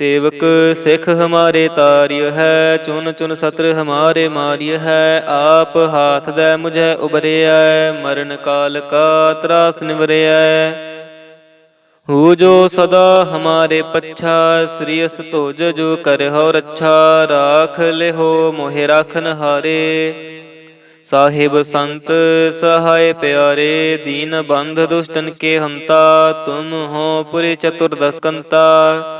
ਸੇਵਕ ਸਿੱਖ ਹਮਾਰੇ ਤਾਰਿਯ ਹੈ, ਚੁਨ ਚੁਨ ਸਤਰ ਹਮਾਰੇ ਮਾਰਿਯ ਹੈ, ਆਪ ਹਾਥ ਦੇ ਮੁਝੈ ਉਬਰਿਐ ਮਰਨ ਕਾਲ ਕਾ ਤਰਾਸ ਨਿਵਰਿਆ ਹੂ ਜੋ ਸਦਾ ਹਮਾਰੇ ਪੱਛਾ, ਸ੍ਰੀ ਅਸ ਤੁਜ ਜੋ ਕਰਹੁ ਰੱਛਾ, ਰਾਖ ਲਿਹੋ ਮੋਹਿ ਰਾਖਨ ਹਾਰੇ ਸਾਹਿਬ ਸੰਤ ਸਹਾਇ ਪਿਆਰੇ, ਦੀਨ ਬੰਧ ਦੁਸ਼ਟਨ ਕੇ ਹੰਤਾ, ਤੁਮ ਹੋ ਪੁਰੀ ਚਤੁਰਦਸ ਕੰਤਾ।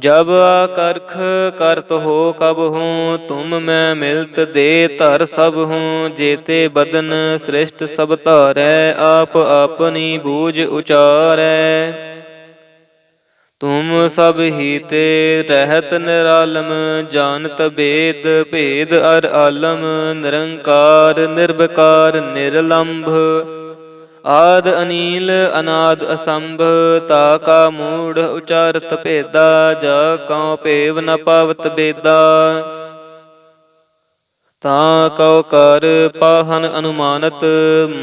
ਜਬ ਆਕਰਖ ਕਰਤ ਹੋ ਕਬ ਹੂੰ, ਤੁਮ ਮੈਂ ਮਿਲਤ ਦੇ ਧਰ ਸਭ ਹੂੰ, ਜੇਤੇ ਬਦਨ ਸ੍ਰਿਸ਼ਟ ਸਭ ਧਾਰੈ, ਆਪ ਆਪਨੀ ਬੂਝ ਉਚਾਰੈ। ਤੁਮ ਸਭ ਹੀ ਤੇ ਰਹਿਤ ਨਿਰਾਲਮ, ਜਾਣਤ ਬੇਦ ਭੇਦ ਅਰ ਆਲਮ, ਨਿਰੰਕਾਰ ਨਿਰਭਕਾਰ ਨਿਰਲੰਭ। ਆਦ ਅਨੀਲ ਅਨਾਦ ਅਸੰਭ, ਤਾ ਕਾ ਮੂੜ ਉਚਾਰਤ ਭੇਦਾ, ਜਾ ਕਉ ਭੇਵ ਨ ਪਾਵਤ ਬੇਦਾ। ਤਾ ਕਉ ਕਰ ਪਾਹਨ ਅਨੁਮਾਨਤ,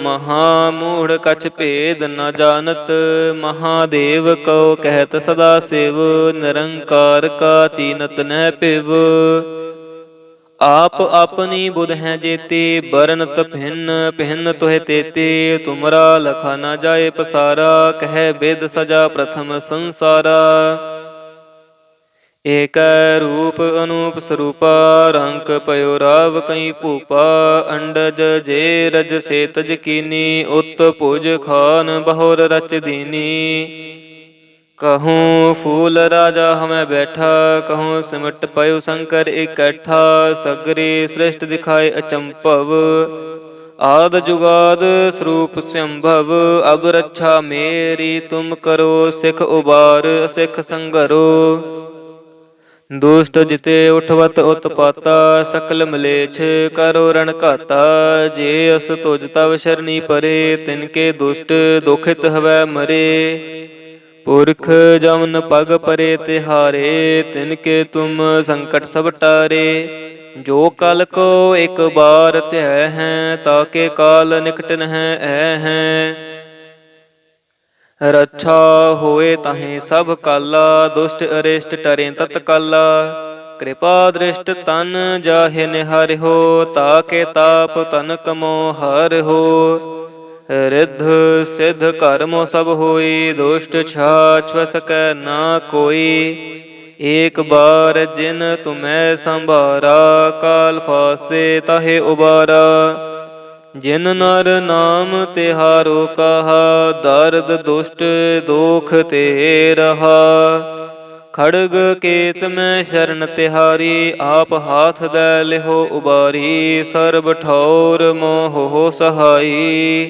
ਮਹਾ ਮੂੜ ਕਛ ਭੇਦ ਨ ਜਾਣਤ ਮਹਾਦੇਵ ਕਉ ਕਹਿਤ ਸਦਾ ਸਿਵ, ਨਿਰੰਕਾਰ ਕਾ ਚੀਨਤ ਨੈ ਪਿਵ। ਆਪ ਆਪਣੀ ਬੁਧ ਹੈ ਜੇਤੇ ਬਰਨਤ ਭਿੰਨ ਭਿੰਨ ਤੋਹਿ ਤੇਤੇ, ਤੁਮਰਾ ਲਖਾ ਨਾ ਜਾਏ ਪਸਾਰਾ, ਕਹਿ ਬੇਦ ਸਜਾ ਪ੍ਰਥਮ ਸੰਸਾਰਾ। ਏਕੈ ਰੂਪ ਅਨੂਪ ਸਰੂਪਾ, ਰੰਕ ਪਇਓ ਰਾਵ ਕਈ ਭੂਪਾ, ਅੰਡਜ ਜੇ ਰਜ ਸੇ ਤਜ ਕੀਨੀ, ਉਤ ਭੁਜ ਖਾਨ ਬਹੁਰ ਰਚ ਦੀਨੀ। ਕਹੂੰ ਫੂਲ ਰਾਜਾ ਹਮੈ ਬੈਠਾ ਕਹੂੰ ਸਿਮਟ ਪਇਓ ਸ਼ੰਕਰ ਇਕੱਠਾ ਸਗਰੇ ਸ੍ਰਿਸ਼ਟ ਦਿਖਾਏ ਅਚੰਭਵ ਆਦ ਜੁਗਾਦ ਸਰੂਪ ਸੰਭਵ ਅਬ ਰੱਛਾ ਮੇਰੀ ਤੁਮ ਕਰੋ ਸਿਖ ਉਬਾਰ ਸਿਖ ਸੰਗਰੋ ਦੁਸ਼ਟ ਜਿਤੇ ਉਠਵਤ ਉਤਪਾਤਾ ਸਕਲ ਮਲੇਛ ਕਰੋ ਰਣ ਘਾਤਾ ਜੇ ਅਸ ਤੁਜ ਤਵ ਸ਼ਰਨੀ ਪਰੇ ਤਿਨਕੇ ਦੁਸ਼ਟ ਦੁਖਿਤ ਹਵੈ ਮਰੇ ਪੁਰਖ ਜਮਨ ਪਗ ਪਰੇ ਤਿਹਾਰੇ ਤਿਨ ਕੇ ਤੁਮ ਸੰਕਟ ਸਭ ਟਾਰੇ। ਜੋ ਕਲ ਕੋ ਇੱਕ ਬਾਰ ਧਿਆ ਹੈ ਤਾਕੇ ਕਾਲ ਨਿਕਟਨ ਹੈ ਐ ਹੈ। ਰੱਛਾ ਹੋਏ ਤਾਹੇ ਸਭ ਕਾਲਾ, ਦੁਸ਼ਟ ਅਰਿਸ਼ਟ ਟਰੇ ਤਤ ਕਾਲਾ। ਕਿਰਪਾ ਦ੍ਰਿਸ਼ਟ ਤਨ ਜਾਹੇ ਨਿਹਾਰਿਓ ਤਾਕੇ ਤਾਪ ਤਨ ਕਮੋ ਹੋ ਰਿੱਧ ਸਿਧ ਕਰਮੋ ਸਭ ਹੋਈ, ਦੁਸ਼ਟ ਛਾਛ ਸਕੈ ਨਾ ਕੋਈ। ਏਕ ਬਾਰ ਜਿਨ ਤੁਮੈ ਸੰਭਾਰਾ, ਕਾਲ ਫਾਸਤੇ ਤਾਹੇ ਉਬਾਰਾ। ਜਿਨ ਨਰ ਨਾਮ ਤਿਹਾਰੋ ਕਹਾ, ਦਰਦ ਦੁਸ਼ਟ ਦੋਖ ਤੇ ਰਹਾ। ਖੜਗ ਕੇਤ ਮੈਂ ਸ਼ਰਨ ਤਿਹਾਰੀ, ਆਪ ਹਾਥ ਦੇ ਲਿਹੋ ਉਬਾਰੀ। ਸਰਬ ਠੌਰ ਮੋਹ ਸਹਾਈ।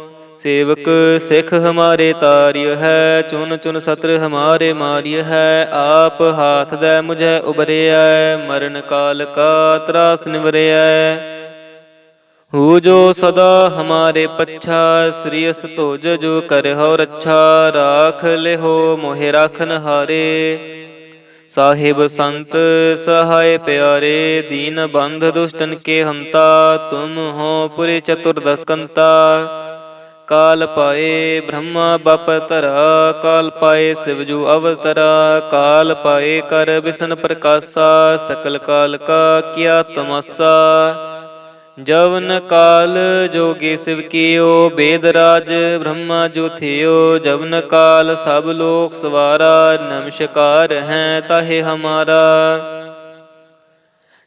ਸੇਵਕ ਸਿਖ ਹਮਾਰੇ ਤਾਰਿਯ ਹੈ, ਚੁਨ ਚੁਨ ਸਤਰ ਹਮਾਰੇ ਮਾਰਿਯ ਹੈ, ਆਪ ਹਾਥ ਦੇ ਮੁਝੈ ਉਬਰਿਐ ਮਰਨ ਕਾਲ ਕਾ ਤਰਾਸ ਨਿਵਰਿਐ। ਹੂ ਜੋ ਸਦਾ ਹਮਾਰੇ ਪੱਛਾ, ਸ੍ਰੀ ਅਸ ਤੋਜ ਜੋ ਕਰਹੁ ਰੱਛਾ, ਰਾਖ ਲਿਹੋ ਮੋਹਿ ਰਾਖਨ ਹਾਰੇ ਸਾਹਿਬ ਸੰਤ ਸਹਾਇ ਪਿਆਰੇ, ਦੀਨ ਬੰਧ ਦੁਸ਼ਟਨ ਕੇ ਹੰਤਾ, ਤੁਮ ਹੋ ਪੁਰੇ ਚਤੁਰਦਸ ਕੰਤਾ। ਕਾਲ ਪਾਏ ਬ੍ਰਹਮਾ ਬਪ ਧਰਾ, ਕਾਲ ਪਾਏ ਸਿਵਜੂ ਅਵਤਰਾ, ਕਾਲ ਪਾਏ ਕਰ ਬਿਸ਼ਨ ਪ੍ਰਕਾਸ਼ਾ, ਸਕਲ ਕਾਲ ਕਾ ਕੀਆ ਤਮਸਾ। ਜਵਨ ਕਾਲ ਜੋਗੀ ਸਿਵ ਕੀਓ, ਬੇਦ ਰਾਜ ਬ੍ਰਹਮਾ ਜੋ ਜਵਨ ਕਾਲ ਸਭ ਲੋਕ ਸਵਾਰਾ, ਨਮਸਕਾਰ ਹੈ ਤਾਹੇ ਹਮਾਰਾ।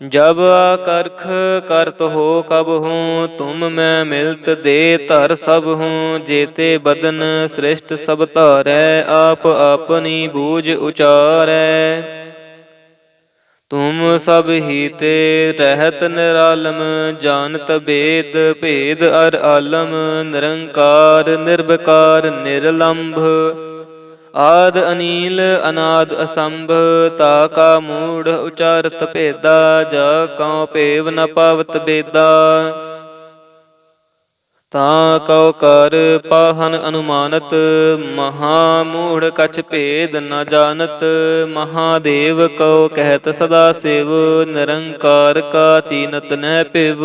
ਜਬ ਆਕਰਖ ਕਰਤ ਹੋ ਕਬ ਹੂੰ, ਤੁਮ ਮੈਂ ਮਿਲਤ ਦੇ ਧਰ ਸਭ ਹੂੰ, ਜੇਤੇ ਬਦਨ ਸ੍ਰਿਸ਼ਟ ਸਭ ਧਾਰੈ, ਆਪ ਆਪਨੀ ਬੂਝ ਉਚਾਰੈ। ਤੁਮ ਸਭ ਹੀ ਤੇ ਰਹਿਤ ਨਿਰਾਲਮ, ਜਾਣਤ ਬੇਦ ਭੇਦ ਅਰ ਆਲਮ, ਨਿਰੰਕਾਰ ਨਿਰਵਕਾਰ ਨਿਰਲੰਭ। ਆਦ ਅਨੀਲ ਅਨਾਦ ਅਸੰਭ, ਤਾ ਕਾ ਮੂੜ ਉਚਾਰਤ ਭੇਦਾ, ਜਾ ਕਉ ਭੇਵ ਨ ਪਾਵਤ ਬੇਦਾ। ਤਾਂ ਕਉ ਕਰ ਪਾਹਨ ਅਨੁਮਾਨਤ, ਮਹਾ ਮੂੜ ਕਛ ਭੇਦ ਨ ਜਾਣਤ ਮਹਾਦੇਵ ਕਉ ਕਹਿਤ ਸਦਾ ਸਿਵ, ਨਿਰੰਕਾਰ ਕਾ ਚੀਨਤ ਨਹਿ ਪਿਵ।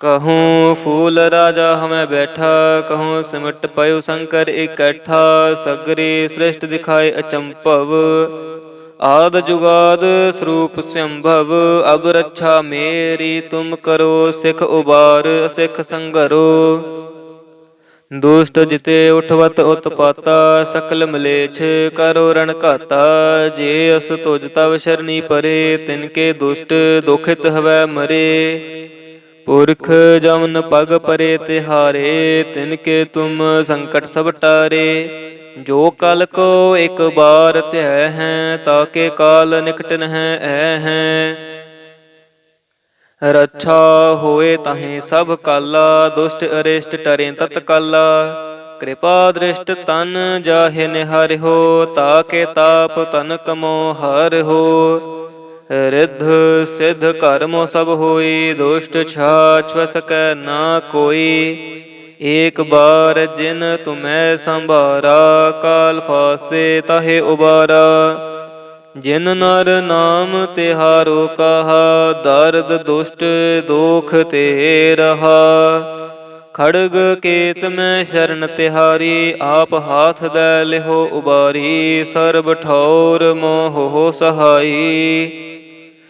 ਕਹੂੰ ਫੂਲ ਰਾਜਾ ਹਮੈ ਬੈਠਾ ਕਹੂੰ ਸਿਮਟ ਪਇਓ ਸ਼ੰਕਰ ਇਕੱਠਾ ਸਗਰੇ ਸ੍ਰਿਸ਼ਟ ਦਿਖਾਏ ਅਚੰਭਵ ਆਦ ਜੁਗਾਦ ਸਰੂਪ ਸੰਭਵ ਅਬ ਰੱਛਾ ਮੇਰੀ ਤੁਮ ਕਰੋ ਸਿਖ ਉਬਾਰ ਸਿਖ ਸੰਗਰੋ ਦੁਸ਼ਟ ਜਿਤੇ ਉਠਵਤ ਉਤਪਾਤਾ ਸਕਲ ਮਲੇਛ ਕਰੋ ਰਣ ਘਾਤਾ ਜੇ ਅਸ ਤੁਜ ਤਵ ਸ਼ਰਣੀ ਪਰੇ ਤਿਨਕੇ ਦੁਸ਼ਟ ਦੁਖਿਤ ਹਵੈ ਮਰੇ ਪੁਰਖ ਜਮਨ ਪਗ ਪਰੇ ਤਿਹਾਰੇ ਤਿਨ ਕੇ ਤੁਮ ਸੰਕਟ ਸਭ ਟਾਰੇ। ਜੋ ਕਲ ਕੋ ਇੱਕ ਬਾਰ ਧਿਆ ਹੈ, ਤਾਕੇ ਕਾਲ ਨਿਕਟ ਨਹਿ ਐ ਹੈ। ਰੱਛਾ ਹੋਏ ਤਾਹੇ ਸਭ ਕਾਲਾ, ਦੁਸ਼ਟ ਅਰਿਸ਼ਟ ਟਰੇ ਤਤ ਕਾਲਾ ਕਿਰਪਾ ਦ੍ਰਿਸ਼ਟ ਤਨ ਜਾਹੇ ਨਿਹਾਰਿਓ ਤਾਕੇ ਤਾਪ ਤਨ ਕਮੋ ਹੋ ਰਿੱਧ ਸਿੱਧ ਕਰਮੋ ਸਭ ਹੋਈ, ਦੁਸ਼ਟ ਛਾਛ ਸਕੈ ਨਾ ਕੋਈ। ਏਕ ਬਾਰ ਜਿਨ ਤੁਮੈ ਸੰਭਾਰਾ, ਕਾਲ ਫਾਸਤੇ ਤਹੇ ਉਬਾਰਾ। ਜਿਨ ਨਰ ਨਾਮ ਤਿਹਾਰੋ ਕਹਾ, ਦਰਦ ਦੁਸ਼ਟ ਦੋਖ ਤੇ ਰਹਾ। ਖੜਗ ਕੇਤ ਮੈਂ ਸ਼ਰਨ ਤਿਹਾਰੀ, ਆਪ ਹਾਥ ਦੇ ਲਿਹੋ ਉਬਾਰੀ। ਸਰਬ ਠੌਰ ਮੋਹ ਸਹਾਈ।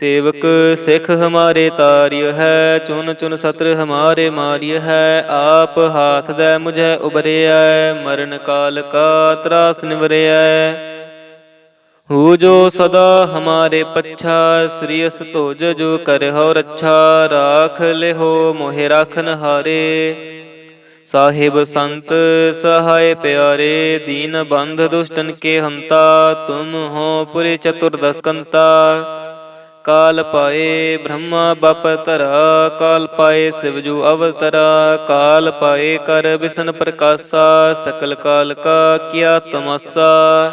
ਸੇਵਕ ਸਿਖ ਹਮਾਰੇ ਤਾਰਿਯ ਹੈ, ਚੁਨ ਚੁਨ ਸਤਰ ਹਮਾਰੇ ਮਾਰਿਯ ਹੈ, ਆਪ ਹਾਥ ਦੇ ਮੁਝੈ ਉਬਰਿਆ ਮਰਨ ਕਾਲ ਕਾ ਤਰਾਸ ਨਿਵਰਿਐ। ਹੂ ਜੋ ਸਦਾ ਹਮਾਰੇ ਪੱਛਾ, ਸ੍ਰੀ ਅਸ ਤੋਜ ਜੋ ਕਰਹੁ ਰੱਛਾ, ਰਾਖ ਲਿਹੋ ਮੋਹਿ ਰਾਖਨ ਹਾਰੇ ਸਾਹਿਬ ਸੰਤ ਸਹਾਇ ਪਿਆਰੇ, ਦੀਨ ਬੰਧ ਦੁਸ਼ਟਨ ਕੇ ਹੰਤਾ, ਤੁਮ ਹੋ ਪੁਰੇ ਚਤੁਰਦਸ ਕੰਤਾ ਕਾਲ ਪਾਏ ਬ੍ਰਹਮਾ ਬਪ ਧਰਾ, ਕਾਲ ਪਾਏ ਸਿਵਜੂ ਅਵਤਰਾ, ਕਾਲ ਪਾਏ ਕਰ ਵਿਸ਼ਨ ਪ੍ਰਕਾਸ਼ਾ, ਸਕਲ ਕਾਲ ਕਾ ਕੀਆ ਤਮਸਾ।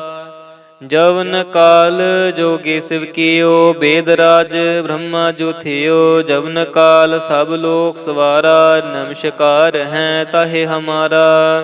ਜਵਨ ਕਾਲ ਜੋਗੇ ਸਿਵ ਕੀਓ, ਬੇਦ ਰਾਜ ਬ੍ਰਹਮਾ ਜੋਥਿਓ ਜਵਨ ਕਾਲ ਸਭ ਲੋਕ ਸਵਾਰਾ, ਨਮਸਕਾਰ ਹੈ ਤਾਹੇ ਹਮਾਰਾ।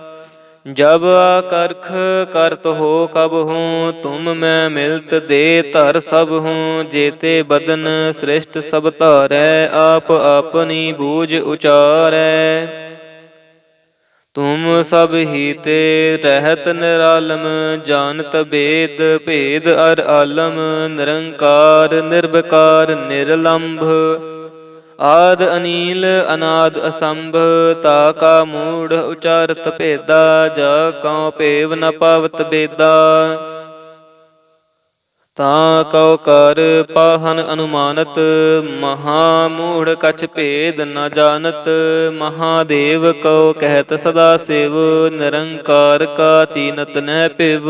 ਜਬ ਆਕਰਖ ਕਰਤ ਹੋ ਕਬ ਹੂੰ, ਤੁਮ ਮੈਂ ਮਿਲਤ ਦੇ ਧਰ ਸਭ ਹੂੰ, ਜੇਤੇ ਬਦਨ ਸ੍ਰਿਸ਼ਟ ਸਭ ਧਾਰੈ, ਆਪ ਆਪਣੀ ਬੂਝ ਉਚਾਰੈ। ਤੁਮ ਸਭ ਹੀ ਤੇ ਰਹਿਤ ਨਿਰਾਲਮ, ਜਾਣਤ ਬੇਦ ਭੇਦ ਅਰ ਆਲਮ, ਨਿਰੰਕਾਰ ਨਿਰਭਕਾਰ ਨਿਰਲੰਭ। ਆਦ ਅਨੀਲ ਅਨਾਦ ਅਸੰਭ, ਤਾ ਕਾ ਮੂੜ ਉਚਾਰਤ ਭੇਦਾ, ਜਾ ਕਉ ਭੇਵ ਨ ਪਾਵਤ ਬੇਦਾ। ਤਾਂ ਕਉ ਕਰ ਪਾਹਨ ਅਨੁਮਾਨਤ, ਮਹਾ ਮੂੜ ਕਛ ਭੇਦ ਨ ਜਾਣਤ ਮਹਾਦੇਵ ਕਉ ਕਹਿਤ ਸਦਾ ਸਿਵ, ਨਿਰੰਕਾਰ ਕਾ ਚੀਨਤ ਨਹਿ ਪਿਵ।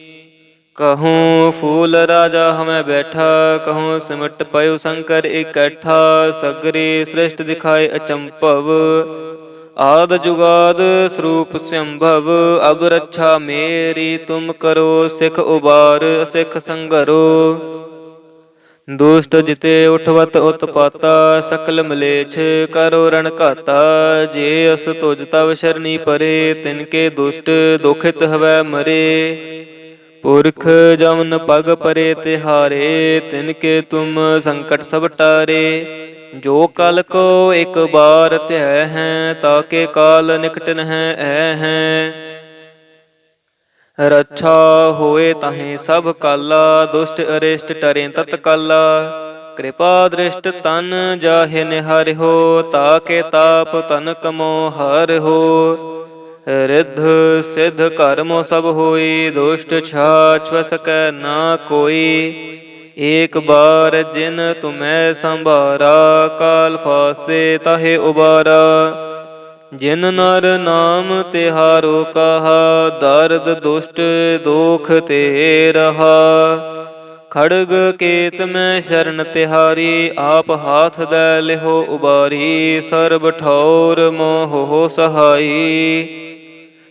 ਕਹੂੰ ਫੂਲ ਰਾਜਾ ਹਮੈ ਬੈਠਾ ਕਹੂੰ ਸਿਮਟ ਪਇਓ ਸ਼ੰਕਰ ਇਕੱਠਾ ਸਗਰੇ ਸ੍ਰਿਸ਼ਟ ਦਿਖਾਏ ਅਚੰਭਵ ਆਦ ਜੁਗਾਦ ਸਰੂਪ ਸੰਭਵ ਅਬ ਰੱਛਾ ਮੇਰੀ ਤੁਮ ਕਰੋ ਸਿਖ ਉਬਾਰ ਸਿਖ ਸੰਗਰੋ ਦੁਸ਼ਟ ਜਿਤੇ ਉਠਵਤ ਉਤਪਾਤਾ ਸਕਲ ਮਲੇਛ ਕਰੋ ਰਣ ਘਾਤਾ ਜੇ ਅਸ ਤੁਜ ਤਵ ਸ਼ਰਨੀ ਪਰੇ ਤਿਨਕੇ ਦੁਸ਼ਟ ਦੁਖਿਤ ਹਵੈ ਮਰੇ ਪੁਰਖ ਜਮਨ ਪਗ ਪਰੇ ਤਿਹਾਰੇ ਤਿਨਕੇ ਤੁਮ ਸੰਕਟ ਸਭ ਟਾਰੇ। ਜੋ ਕਲ ਕੋ ਇੱਕ ਬਾਰ ਧਿਆ ਹੈ, ਤਾਕੇ ਕਾਲ ਨਿਕਟ ਨਹਿ ਐ ਹੈ। ਰੱਛਾ ਹੋਏ ਤਾਹੇ ਸਭ ਕਾਲਾ, ਦੁਸ਼ਟ ਅਰਿਸ਼ਟ ਟਰੇ ਤਤ ਕਾਲਾ ਕਿਰਪਾ ਦ੍ਰਿਸ਼ਟ ਤਨ ਜਾਹੇ ਹੋ ਤਾਕੇ ਤਾਪ ਤਨ ਕਮੋ ਹੋ ਰਿੱਧ ਸਿੱਧ ਕਰਮ ਸਭ ਹੋਈ, ਦੁਸ਼ਟ ਛਾਛ ਸਕੈ ਨਾ ਕੋਈ। ਏਕ ਬਾਰ ਜਿਨ ਤੁਮੈ ਸੰਭਾਰਾ, ਕਾਲ ਫਾਸਤੇ ਤਾਹੇ ਉਬਾਰਾ। ਜਿਨ ਨਰ ਨਾਮ ਤਿਹਾਰੋ ਕਹਾ, ਦਰਦ ਦੁਸ਼ਟ ਦੋਖ ਤੇ ਰਹਾ। ਖੜਗ ਕੇਤ ਮੈਂ ਸ਼ਰਨ ਤਿਹਾਰੀ, ਆਪ ਹਾਥ ਦੈ ਲਿਹੋ ਉਬਾਰੀ। ਸਰਬ ਠੌਰ ਮੋਹ ਸਹਾਈ।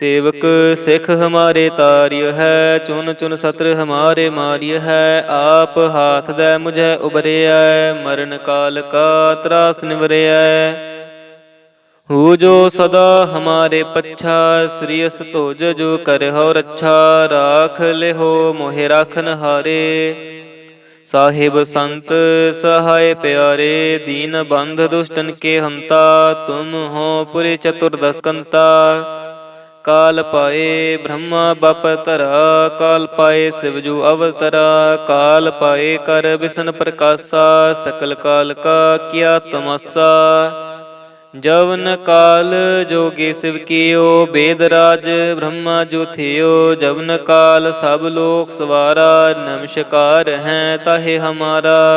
ਸੇਵਕ ਸਿਖ ਹਮਾਰੇ ਤਾਰਿਯ ਹੈ, ਚੁਨ ਚੁਨ ਸਤਰ ਹਮਾਰੇ ਮਾਰਿਯ ਹੈ, ਆਪ ਹਾਥ ਦੇ ਮੁਝੈ ਉਬਰਿਐ ਮਰਨ ਕਾਲ ਕਾ ਤਰਾਸ ਨਿਵਰਿਆ ਹੂ ਜੋ ਸਦਾ ਹਮਾਰੇ ਪੱਛਾ, ਸ੍ਰੀ ਅਸ ਤੁਜ ਜੋ ਕਰਹੁ ਰੱਛਾ, ਰਾਖ ਲਿਹੋ ਮੋਹਿ ਰਾਖਨ ਹਾਰੇ। ਸਾਹਿਬ ਸੰਤ ਸਹਾਇ ਪਿਆਰੇ, ਦੀਨ ਬੰਧ ਦੁਸ਼ਟਨ ਕੇ ਹੰਤਾ, ਤੁਮ ਹੋ ਪੁਰੇ ਚਤੁਰਦਸ ਕੰਤਾ। ਕਾਲ ਪਾਏ ਬ੍ਰਹਮਾ ਬਪ ਤਰਾ ਕਾਲ ਪਾਏ ਸਿਵਜੂ ਅਵਤਰਾ, ਕਾਲ ਪਾਏ ਕਰ ਵਿਸ਼ਨ ਪ੍ਰਕਾਸ਼ਾ, ਸਕਲ ਕਾਲ ਕਾ ਕੀਆ ਤਮਸਾ। ਜਵਨ ਕਾਲ ਜੋਗੀ ਸਿਵ ਕੀਓ, ਬੇਦ ਰਾਜ ਬ੍ਰਹਮਾ ਜੋ ਥਿਓ, ਜਵਨ ਕਾਲ ਸਭ ਲੋਕ ਸਵਾਰਾ, ਨਮਸਕਾਰ ਹੈ ਤਾਹੇ ਹਮਾਰਾ।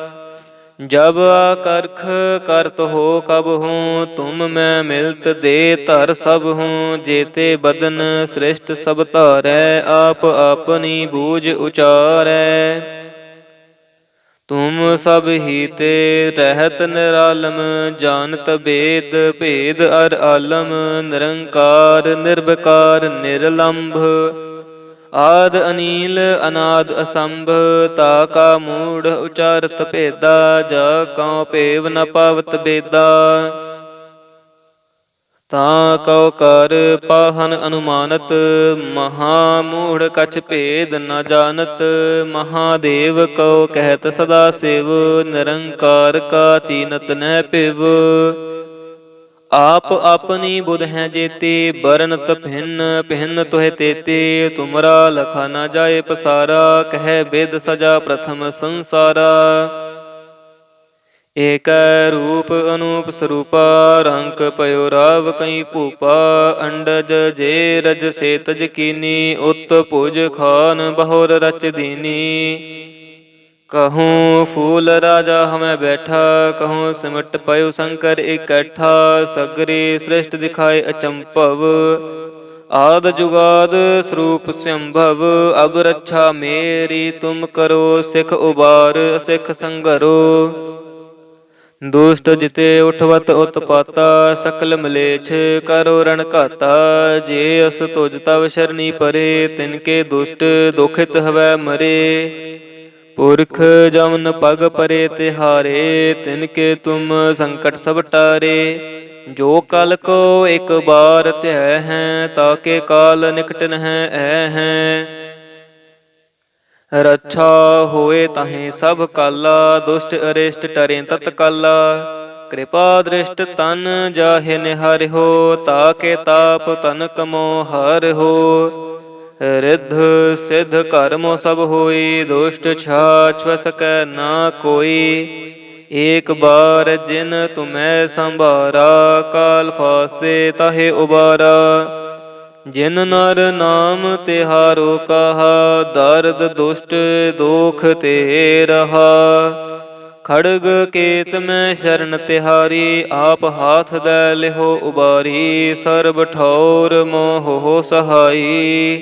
ਜਬ ਕਰਖ ਕਰਤ ਹੋ ਕਬ ਹੂੰ, ਤੁਮ ਮੈਂ ਮਿਲਤ ਦੇ ਧਰ ਸਭ ਹੂੰ, ਜੇਤੇ ਬਦਨ ਸ੍ਰਿਸ਼ਟ ਸਭ ਧਾਰੈ, ਆਪ ਆਪਣੀ ਬੂਝ ਉਚਾਰੈ। ਤੁਮ ਸਭ ਹੀ ਤੇ ਰਹਿਤ ਨਿਰਾਲਮ, ਜਾਣਤ ਬੇਦ ਭੇਦ ਅਰ ਆਲਮ, ਨਿਰੰਕਾਰ ਨਿਰਵਕਾਰ ਨਿਰਲੰਭ। ਆਦ ਅਨੀਲ ਅਨਾਦ ਅਸੰਭ, ਤਾ ਕਾ ਮੂੜ ਉਚਾਰਤ ਭੇਦਾ, ਜਾ ਕਉ ਭੇਵ ਨ ਪਾਵਤ ਬੇਦਾ। ਤਾਂ ਕਉ ਕਰ ਪਾਹਨ ਅਨੁਮਾਨਤ, ਮਹਾ ਮੂੜ ਕਛ ਭੇਦ ਨ ਜਾਣਤ ਮਹਾਦੇਵ ਕਉ ਕਹਿਤ ਸਦਾ ਸਿਵ, ਨਿਰੰਕਾਰ ਕਾ ਚੀਨਤ ਨਹਿ ਪਿਵ। ਆਪ ਆਪਣੀ ਬੁਧ ਹੈ ਜੇਤੇ ਬਰਨ ਭਿੰਨ ਪਹਿਨ ਤੋਹਿ ਤੇਤੇ, ਤੁਮਰਾ ਲਖਾ ਨਾ ਜਾਏ ਪਸਾਰਾ, ਕਹਿ ਬਿਦ ਸਜਾ ਪ੍ਰਥਮ ਸੰਸਾਰਾ। ਏਕੈ ਰੂਪ ਅਨੂਪ ਸਰੂਪਾ ਰੰਕ ਪਇਓ ਰਾਵ ਕਈ ਭੂਪਾ, ਅੰਡਜ ਜੇ ਰਜ ਸੇ ਤਜ ਕੀਨੀ, ਉਤ ਭੁਜ ਖਾਨ ਬਹੁਰ ਰਚ ਦੀਨੀ। ਕਹੂੰ ਫੂਲ ਰਾਜਾ ਹਮੈ ਬੈਠਾ ਕਹੂੰ ਸਿਮਟ ਪਇਓ ਸ਼ੰਕਰ ਇਕੱਠਾ ਸਗਰੇ ਸ੍ਰਿਸ਼ਟ ਦਿਖਾਏ ਅਚੰਭਵ ਆਦ ਜੁਗਾਦ ਸਰੂਪ ਸੰਭਵ ਅਬ ਰੱਛਾ ਮੇਰੀ ਤੁਮ ਕਰੋ ਸਿਖ ਉਬਾਰ ਸਿਖ ਸੰਗਰੋ ਦੁਸ਼ਟ ਜਿਤੇ ਉਠਵਤ ਉਤਪਾਤਾ ਸਕਲ ਮਲੇਛ ਕਰੋ ਰਣ ਘਾਤਾ ਜੇ ਅਸ ਤੁਜ ਤਵ ਸ਼ਰਨੀ ਪਰੇ ਤਿਨਕੇ ਦੁਸ਼ਟ ਦੁਖਿਤ ਹਵੈ ਮਰੇ ਪੁਰਖ ਜਮਨ ਪਗ ਪਰੇ ਤਿਹਾਰੇ, ਤਿਨ ਕੇ ਤੁਮ ਸੰਕਟ ਸਭ ਟਾਰੇ। ਜੋ ਕਲ ਕੋ ਇੱਕ ਬਾਰ ਧਿਆ ਹੈ ਤਾਕੇ ਕਾਲ ਨਿਕਟ ਨਹਿ ਐ ਹੈ। ਰੱਛਾ ਹੋਏ ਤਾਹੇ ਸਭ ਕਾਲਾ, ਦੁਸ਼ਟ ਅਰਿਸ਼ਟ ਟਰੇ ਤਤਕਾਲਾ ਕਿਰਪਾ ਦ੍ਰਿਸ਼ਟ ਤਨ ਜਾਹੇ ਨਿਹਾਰਿ ਨਿਹਾਰਿਓ ਤਾਕੇ ਤਾਪ ਤਨ ਕਮੋ ਹੋ ਰਿੱਧ ਸਿਧ ਕਰਮ ਸਭ ਹੋਈ, ਦੁਸ਼ਟ ਛਾਛ ਸਕੈ ਨਾ ਕੋਈ। ਏਕ ਬਾਰ ਜਿਨ ਤੁਮੈ ਸੰਭਾਰਾ, ਕਾਲ ਫਾਸਤੇ ਤਹੇ ਉਬਾਰਾ। ਜਿਨ ਨਰ ਨਾਮ ਤਿਹਾਰੋ ਕਹਾ ਦਰਦ ਦੁਸ਼ਟ ਦੋਖ ਤੇ ਰਹਾ। ਖੜਗ ਕੇਤ ਮੈਂ ਸ਼ਰਨ ਤਿਹਾਰੀ, ਆਪ ਹਾਥ ਦੈ ਲਿਹੋ ਉਬਾਰੀ, ਸਰਬ ਠੌਰ ਮੋਹ ਸਹਾਈ।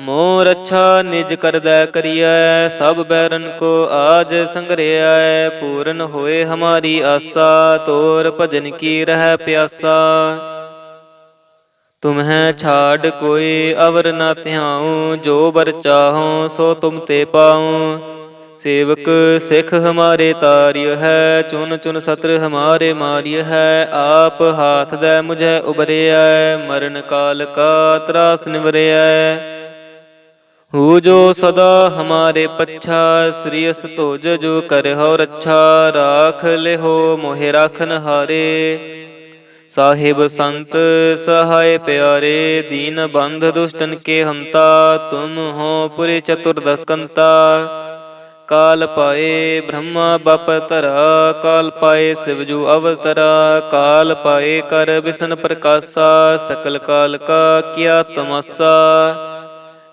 ਮੋਰ ਅੱਛਾ ਨਿਜ ਕਰਦਾ ਕਰੀਐ, ਸਭ ਬੈਰਨ ਕੋ ਆਜ ਸੰਗਰਿਐ, ਪੂਰਨ ਹੋਏ ਹਮਾਰੀ ਆਸਾ, ਤੋਰ ਭਜਨ ਕੀ ਰਹਿ ਪਿਆਸਾ। ਤੁਮਹਿ ਛਾੜ ਕੋਈ ਅਵਰ ਨਾ ਧਿਆਉ, ਜੋ ਬਰ ਚਾਹਉ ਸੋ ਤੁਮ ਤੇ ਪਾਉ। ਸੇਵਕ ਸਿਖ ਹਮਾਰੇ ਤਾਰਿਯ ਹੈ ਚੁਨ ਚੁਨ ਸਤਰ ਹਮਾਰੇ ਮਾਰਿਯ ਹੈ ਆਪ ਹਾਥ ਦੇ ਮੁਝੇ ਉਬਰਿਐ ਮਰਨ ਕਾਲ ਕਾ ਤਰਾਸ ਨਿਵਰਿਐ। ਹੂ ਜੋ ਸਦਾ ਹਮਾਰੇ ਪੱਛਾ, ਸ੍ਰੀ ਅਸ ਤੋਜ ਜੋ ਕਰਹੁ ਰੱਛਾ, ਰਾਖ ਲਿਹੋ ਮੋਹਿ ਰਾਖਨ ਹਾਰੇ ਸਾਹਿਬ ਸੰਤ, ਸਹਾਇ ਪਿਆਰੇ, ਦੀਨ ਬੰਧ ਦੁਸ਼ਟਨ ਕੇ ਹੰਤਾ, ਤੁਮ ਹੋ ਪੁਰੇ ਚਤੁਰਦਸ ਕੰਤਾ ਕਾਲ ਪਾਏ ਬ੍ਰਹਮਾ ਬਪ ਤਰਾ ਕਾਲ ਪਾਏ ਸਿਵ ਜੂ ਅਵਤਰਾ, ਕਾਲ ਪਾਏ ਕਰ ਬਿਸ਼ਨ ਪ੍ਰਕਾਸ਼ਾ, ਸਕਲ ਕਾਲ ਕਾ ਕੀਆ ਤਮਸਾ।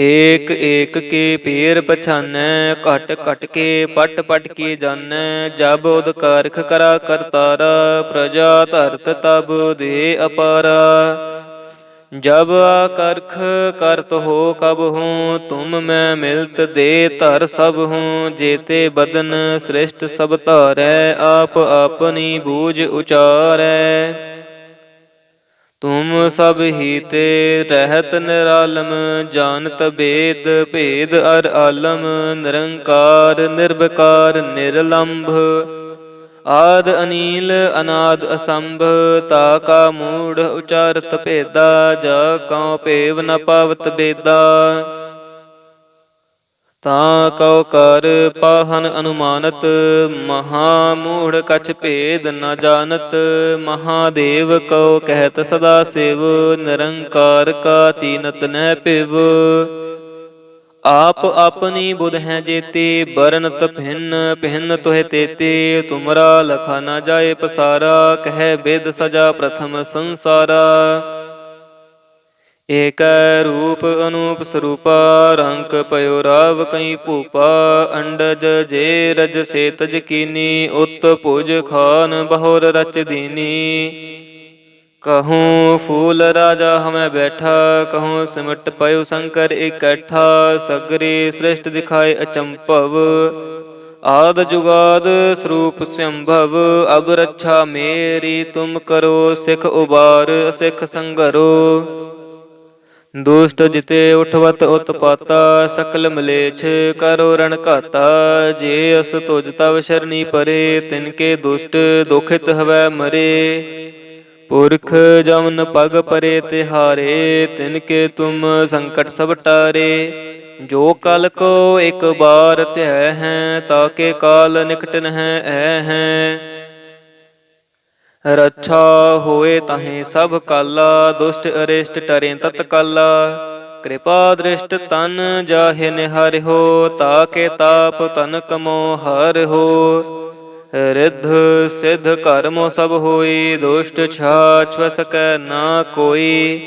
ਏਕ ਏਕ ਕੇ ਪੀਰ ਪਛਾਨੈ ਘਟ ਘਟ ਕੇ ਪਟ ਪਟ ਕੇ ਜਾਣੈ ਜਬ ਉਦ ਕਾਰਖ ਕਰਾ ਕਰਤਾਰਾ, ਪ੍ਰਜਾ ਧਰਤ ਤਬ ਦੇ ਅਪਾਰਾ। ਜਬ ਆਕਰਖ ਕਰਤ ਹੋ ਕਬ ਹੂੰ, ਤੁਮ ਮੈਂ ਮਿਲਤ ਦੇ ਧਰ ਸਭ ਹੂੰ, ਜੇਤੇ ਬਦਨ ਸ੍ਰਿਸ਼ਟ ਸਭ ਧਾਰੈ ਆਪ ਆਪਨੀ ਬੂਝ ਉਚਾਰੈ। ਤੁਮ ਸਭ ਹੀ ਤੇ ਰਹਿਤ ਨਿਰਾਲਮ, ਜਾਣਤ ਬੇਦ, ਭੇਦ ਅਰ ਆਲਮ, ਨਿਰੰਕਾਰ ਨਿਰਭਕਾਰ ਨਿਰਲੰਭ। ਆਦ ਅਨੀਲ, ਅਨਾਦ ਅਸੰਭ, ਤਾ ਕਾ ਮੂੜ ਉਚਾਰਤ ਭੇਦਾ, ਜਾ ਕਉ ਭੇਵ ਨ ਪਾਵਤ ਬੇਦਾ। ਤਾਂ ਕਉ ਕਰ ਪਾਹਨ ਅਨੁਮਾਨਤ ਮਹਾ ਮੂੜ ਕਛ ਭੇਦ ਨ ਜਾਣਤ, ਮਹਾਦੇਵ ਕਉ ਕਹਿਤ ਸਦਾ ਸਿਵ, ਨਿਰੰਕਾਰ ਕਾ ਚੀਨਤ ਨਹਿ ਪਿਵ। ਆਪ ਆਪਣੀ ਬੁਧ ਹੈ ਜੇਤੇ, ਬਰਨਤ ਭਿੰਨ ਭਿੰਨ ਤੋਹਿ ਤੇਤੇ, ਤੁਮਰਾ ਲਖਾ ਨਾ ਜਾਏ ਪਸਾਰਾ, ਕਹਿ ਬਿਦ ਸਜਾ ਪ੍ਰਥਮ ਸੰਸਾਰਾ। ਏਕ ਰੂਪ ਅਨੂਪ ਸਰੂਪਾ ਰੰਕ ਪਇਓ ਰਾਵ ਕਈ ਭੂਪਾ, ਅੰਡਜ ਜੇ ਰਜ ਸੇ ਤਜ ਕੀਨੀ, ਉਤ ਭੁਜ ਖਾਨ ਬਹੁਰ ਰਚ ਦੀਨੀ। ਕਹੂੰ ਫੂਲ ਰਾਜਾ ਹਮੈ ਬੈਠਾ, ਕਹੂੰ ਸਿਮਟ ਪਇਓ ਸ਼ੰਕਰ ਇਕੱਠਾ, ਸਗਰੇ ਸ੍ਰਿਸ਼ਟ ਦਿਖਾਏ ਅਚੰਭਵ। ਆਦ ਜੁਗਾਦ ਸਰੂਪ ਸੰਭਵ, ਅਬ ਰੱਛਾ ਮੇਰੀ ਤੁਮ ਕਰੋ, ਸਿਖ ਉਬਾਰ, ਸਿਖ ਸੰਗਰੋ। ਦੁਸ਼ਟ ਜਿਤੇ ਉਠਵਤ ਉਤਪਾਤਾ, ਸਕਲ ਮਲੇਛ ਕਰੋ ਰਣ ਘਾਤਾ। ਜੇ ਅਸ ਤੁਜ ਤਵ ਸ਼ਰਣੀ ਪਰੇ, ਤਿਨ ਕੇ ਦੁਸ਼ਟ ਦੁਖਿਤ ਹਵੈ ਮਰੇ। ਪੁਰਖ ਜਮਨ ਪਗ ਪਰੇ ਤਿਹਾਰੇ ਤਿਨ ਕੇ ਤੁਮ ਸੰਕਟ ਸਭ ਟਾਰੇ। ਜੋ ਕਲ ਕੋ ਇੱਕ ਬਾਰ ਧਿਆ ਹੈ ਤਾਕੇ ਕਾਲ ਨਿਕਟ ਨਹਿ ਐ ਹੈ। ਰੱਛਾ ਹੋਏ ਤਾਹੇ ਸਭ ਕਾਲਾ, ਦੁਸ਼ਟ ਅਰਿਸ਼ਟ ਟਰੇ ਤਤ ਕਾਲਾ। ਕਿਰਪਾ ਦ੍ਰਿਸ਼ਟ ਤਨ ਜਾਹੇ ਨਿਹਰਿਓ ਤਾਕੇ ਤਾਪ ਤਨ ਕਮੋ ਹਰਿਓ ਰਿੱਧ ਸਿੱਧ ਕਰਮੋ ਸਭ ਹੋਈ, ਦੁਸ਼ਟ ਛਾਛ ਸਕੈ ਨਾ ਕੋਈ।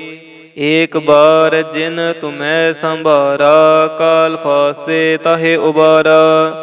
ਏਕ ਬਾਰ ਜਿਨ ਤੁਮੈ ਸੰਭਾਰਾ, ਕਾਲ ਫਾਸਤੇ ਤਹੇ ਉਬਾਰਾ।